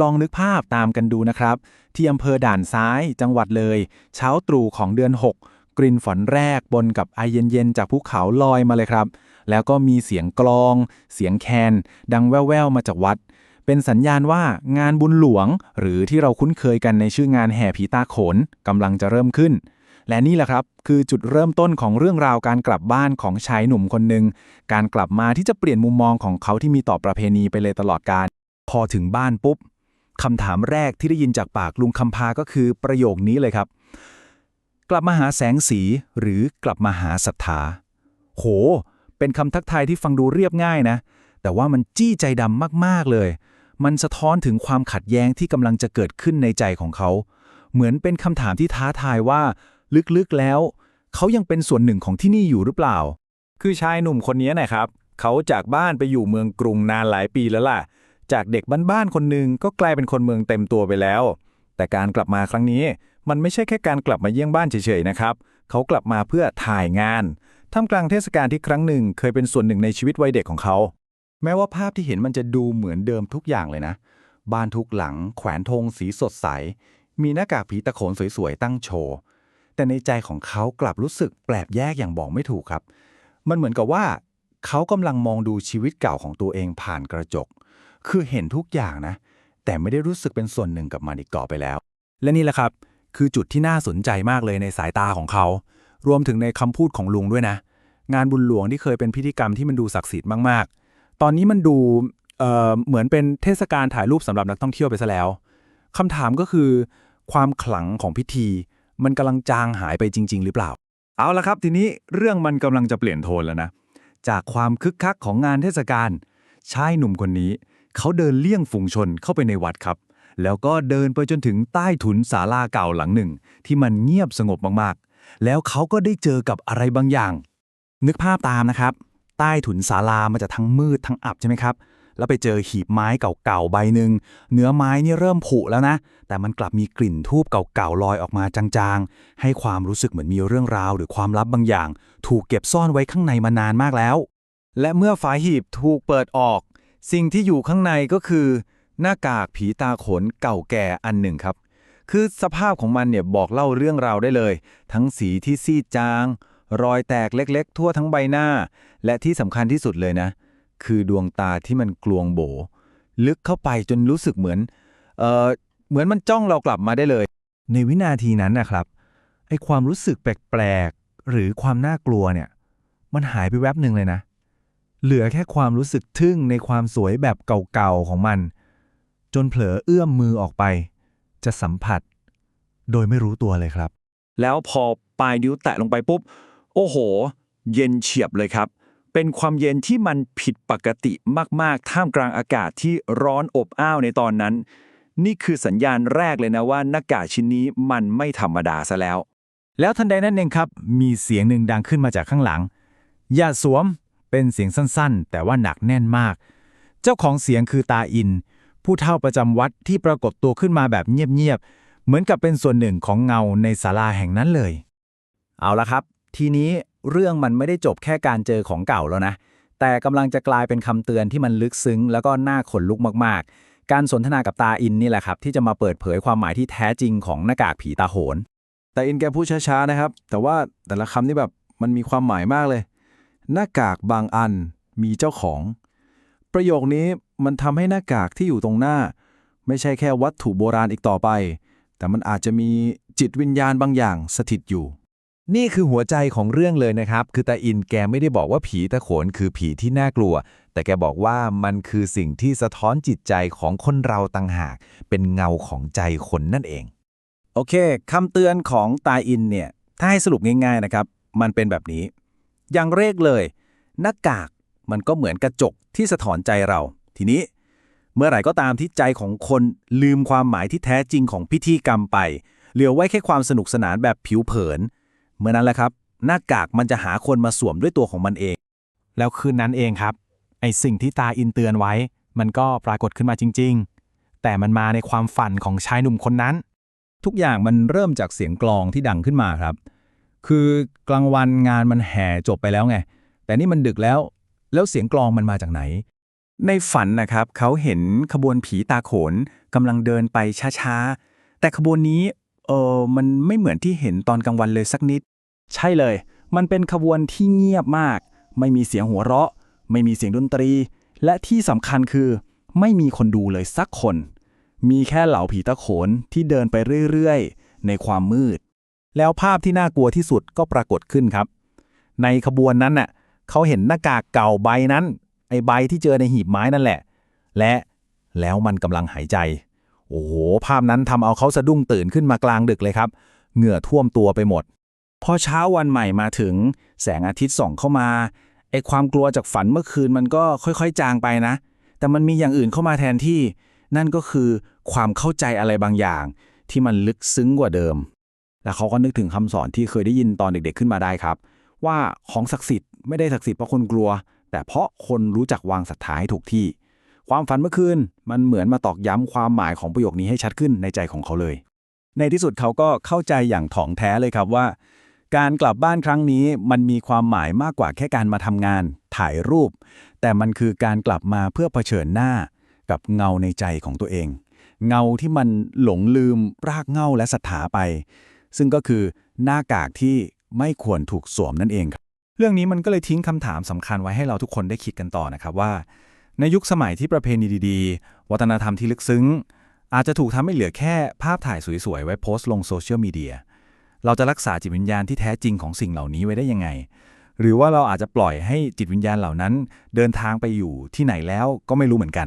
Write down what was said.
ลองนึกภาพตามกันดูนะครับ ที่อำเภอด่านซ้ายจังหวัดเลย เช้าตรู่ของเดือน 6 กลิ่นฝนแรกบนกับไอเย็นๆ จากภูเขาลอยมาเลยครับ แล้วก็มีเสียงกลอง เสียงแคน ดังแว่วๆ มาจากวัด เป็นสัญญาณว่างานบุญหลวง หรือที่เราคุ้นเคยกันในชื่องานแห่ผีตาโขนกำลังจะเริ่มขึ้นและนี่แหละครับคือจุดเริ่มต้นของเรื่องราวการกลับบ้านของชายหนุ่มคนหนึ่งการกลับมาที่จะเปลี่ยนมุมมองของเขาที่มีต่อประเพณีไปเลยตลอดการพอถึงบ้านปุ๊บ คำถามแรกที่ได้ยินจากปากลุงคำพาก็คือประโยคนี้เลยครับ กลับมาหาแสงสีหรือกลับมาหาศรัทธา โห เป็นคำทักทายที่ฟังดูเรียบง่ายนะ แต่ว่ามันจี้ใจดำมากๆเลย มันสะท้อนถึงความขัดแย้งที่กำลังจะเกิดขึ้นในใจของเขา เหมือนเป็นคำถามที่ท้าทายว่า ลึกๆแล้ว เขายังเป็นส่วนหนึ่งของที่นี่อยู่หรือเปล่า คือชายหนุ่มคนนี้นะครับ เขาจากบ้านไปอยู่เมืองกรุงนานหลายปีแล้วล่ะ จากเด็กบ้านๆคนหนึ่งก็กลายเป็นคนเมืองเต็มตัวไปแล้ว แต่การกลับมาครั้งนี้ มันไม่ใช่แค่การกลับมาเยี่ยงบ้านเฉยๆนะครับ เขากลับมาเพื่อถ่ายงานท่ามกลางเทศกาลที่ครั้งหนึ่งเคยเป็นส่วนหนึ่งในชีวิตวัยเด็กของเขา แม้ว่าภาพที่เห็นมันจะดูเหมือนเดิมทุกอย่างเลยนะ บ้านทุกหลัง แขวนธงสีสดใส มีหน้ากากผีตะโขนสวยๆตั้งโชว์ แต่ในใจของเขากลับรู้สึกแปลกแยกอย่างบอกไม่ถูกครับ มันเหมือนกับว่า เขากำลังมองดูชีวิตเก่าของตัวเองผ่านกระจก คือเห็นทุกอย่างนะ แต่ไม่ได้รู้สึกเป็นส่วนหนึ่งกับมันอีกต่อไปแล้ว และนี่แหละครับ คือจุดที่น่าสนใจมากเลยในสายตาของเขา รวมถึงในคำพูดของลุงด้วยนะ งานบุญหลวงที่เคยเป็นพิธีกรรมที่มันดูศักดิ์สิทธิ์มากๆ ตอนนี้มันดูเอ่อเหมือนเป็นเทศกาลถ่ายรูปสำหรับนักท่องเที่ยวไปซะแล้วคำถามก็คือ ความขลังของพิธี มันกำลังจางหายไปจริง ๆ หรือเปล่า เอาละครับ ทีนี้เรื่องมันกำลังจะเปลี่ยนโทนแล้วนะ จากความคึกคักของงานเทศกาลชายหนุ่มคนนี้ เขาเดินเลี่ยงฝูงชนเข้าไปในวัดครับ แล้วก็เดินไปจนถึงใต้ถุนศาลาเก่าหลังหนึ่ง ที่มันเงียบสงบมากๆ แล้วเขาก็ได้เจอกับอะไรบางอย่าง นึกภาพตามนะครับ ใต้ถุนศาลามันจะทั้งมืดทั้งอับใช่ไหมครับ แล้วไปเจอหีบไม้เก่าๆใบหนึ่งเนื้อไม้นี่เริ่มผุแล้วนะ แต่มันกลับมีกลิ่นทูบเก่าๆลอยออกมาจางๆ ให้ความรู้สึกเหมือนมีเรื่องราว หรือความลับบางอย่าง ถูกเก็บซ่อนไว้ข้างในมานานมากแล้วและเมื่อฝาหีบถูกเปิดออก สิ่งที่อยู่ข้างในก็คือ หน้ากากผีตาขนเก่าแก่อันหนึ่งครับ คือสภาพของมันเนี่ยบอกเล่าเรื่องราวได้เลย ทั้งสีที่ซีดจาง รอยแตกเล็กๆ ทั่วทั้งใบหน้า และที่สำคัญที่สุดเลยนะ คือดวงตาที่มันกลวงโบ ลึกเข้าไปจนรู้สึกเหมือนเอ่อเหมือนมันจ้องเรากลับมาได้เลย ในวินาทีนั้นนะครับไอความรู้สึกแปลกๆหรือความน่ากลัวเนี่ย มันหายไปแวบหนึ่งเลยนะ เหลือแค่ความรู้สึกทึ่งในความสวยแบบเก่าๆของมัน จนเผลอเอื้อมมือออกไป จะสัมผัส โดยไม่รู้ตัวเลยครับ แล้วพอปลายนิ้วแตะลงไปปุ๊บ โอ้โห เย็นเฉียบเลยครับ เป็นความเย็นที่มันผิดปกติมากๆ ท่ามกลางอากาศที่ร้อนอบอ้าวในตอนนั้น นี่คือสัญญาณแรกเลยนะว่าหน้ากากชิ้นนี้มันไม่ธรรมดาซะแล้ว แล้วทันใดนั้นเองครับ มีเสียงหนึ่งดังขึ้นมาจากข้างหลัง อย่าสวม เป็นเสียงสั้นๆ แต่ว่าหนักแน่นมาก เจ้าของเสียงคือตาอิน ผู้เฒ่าประจำวัดที่ปรากฏตัวขึ้นมาแบบเงียบๆ เหมือนกับเป็นส่วนหนึ่งของเงาในศาลาแห่งนั้นเลย เอาละครับ ทีนี้เรื่องมันไม่ได้จบแค่การเจอของเก่าแล้วนะ แต่กำลังจะกลายเป็นคำเตือนที่มันลึกซึ้ง แล้วก็น่าขนลุกมากๆ การสนทนากับตาอินนี่แหละครับ ที่จะมาเปิดเผยความหมายที่แท้จริงของหน้ากากผีตาโหน แต่อินแกพูดช้าๆนะครับ แต่ว่าแต่ละคำนี่แบบมันมีความหมายมากเลย หน้ากากบางอันมีเจ้าของ ประโยคนี้มันทำให้หน้ากากที่อยู่ตรงหน้า ไม่ใช่แค่วัตถุโบราณอีกต่อไป แต่มันอาจจะมีจิตวิญญาณบางอย่างสถิตอยู่ นี่คือหัวใจของเรื่องเลยนะครับ คือตาอินแกไม่ได้บอกว่าผีตะโขนคือผีที่น่ากลัว แต่แกบอกว่ามันคือสิ่งที่สะท้อนจิตใจของคนเราต่างหาก เป็นเงาของใจคนนั่นเอง โอเคคำเตือนของตาอินเนี่ยถ้าให้สรุปง่ายๆนะครับ มันเป็นแบบนี้ อย่างแรกเลย หน้ากากมันก็เหมือนกระจกที่สะท้อนใจเรา ทีนี้ เมื่อไหร่ก็ตามที่ใจของคนลืมความหมายที่แท้จริงของพิธีกรรมไป เหลือไว้แค่ความสนุกสนานแบบผิวเผิน เมื่อนั้นแหละครับ หน้ากากมันจะหาคนมาสวมด้วยตัวของมันเอง แล้วคืนนั้นเองครับไอสิ่งที่ตาอินเตือนไว้ มันก็ปรากฏขึ้นมาจริง ๆ แต่มันมาในความฝันของชายหนุ่มคนนั้น ทุกอย่างมันเริ่มจากเสียงกลองที่ดังขึ้นมาครับ คือกลางวันงานมันแห่จบไปแล้วไง แต่นี่มันดึกแล้ว แล้วเสียงกลองมันมาจากไหน ในฝันนะครับเขาเห็นขบวนผีตาโขนกำลังเดินไปช้าๆ แต่ขบวนนี้เออมันไม่เหมือนที่เห็นตอนกลางวันเลยสักนิด ใช่เลย มันเป็นขบวนที่เงียบมาก ไม่มีเสียงหัวเราะ ไม่มีเสียงดนตรี และที่สำคัญคือไม่มีคนดูเลยสักคน มีแค่เหล่าผีตะโขนที่เดินไปเรื่อยๆ ในความมืด แล้วภาพที่น่ากลัวที่สุดก็ปรากฏขึ้นครับ ในขบวนนั้นน่ะเขาเห็นหน้ากากเก่าใบนั้น ไอใบที่เจอในหีบไม้นั่นแหละ และแล้วมันกำลังหายใจ โอ้โห ภาพนั้นทำเอาเขาสะดุ้งตื่นขึ้นมากลางดึกเลยครับ เหงื่อท่วมตัวไปหมด พอเช้าวันใหม่มาถึง แสงอาทิตย์ส่องเข้ามา ไอความกลัวจากฝันเมื่อคืนมันก็ค่อยๆ จางไปนะ แต่มันมีอย่างอื่นเข้ามาแทนที่ นั่นก็คือความเข้าใจอะไรบางอย่าง ที่มันลึกซึ้งกว่าเดิม แล้วเขาก็นึกถึงคำสอนที่เคยได้ยินตอนเด็กๆขึ้นมาได้ครับ ว่าของศักดิ์สิทธิ์ไม่ได้ศักดิ์สิทธิ์เพราะคนกลัว แต่เพราะคนรู้จักวางศรัทธาให้ถูกที่ ความฝันเมื่อคืนมันเหมือนมาตอกย้ำความหมายของประโยคนี้ให้ชัดขึ้นในใจของเขาเลย ในที่สุดเขาก็เข้าใจอย่างถ่องแท้เลยครับว่า การกลับบ้านครั้งนี้มันมีความหมายมากกว่าแค่การมาทำงาน ถ่ายรูป แต่มันคือการกลับมาเพื่อเผชิญหน้า กับเงาในใจของตัวเอง เงาที่มันหลงลืมรากเงาและศรัทธาไป ซึ่งก็คือหน้ากากที่ไม่ควรถูกสวมนั่นเองครับเรื่องนี้มันก็เลยทิ้งคำถามสำคัญไว้ให้เราทุกคนได้คิดกันต่อนะครับว่า ในยุคสมัยที่ประเพณีดีๆ วัฒนธรรมที่ลึกซึ้ง อาจจะถูกทำให้เหลือแค่ภาพถ่ายสวยๆ ไว้โพสต์ลงโซเชียลมีเดียเราจะรักษาจิตวิญญาณที่แท้จริงของสิ่งเหล่านี้ไว้ได้ยังไง หรือว่าเราอาจจะปล่อยให้จิตวิญญาณเหล่านั้น เดินทางไปอยู่ที่ไหนแล้วก็ไม่รู้เหมือนกัน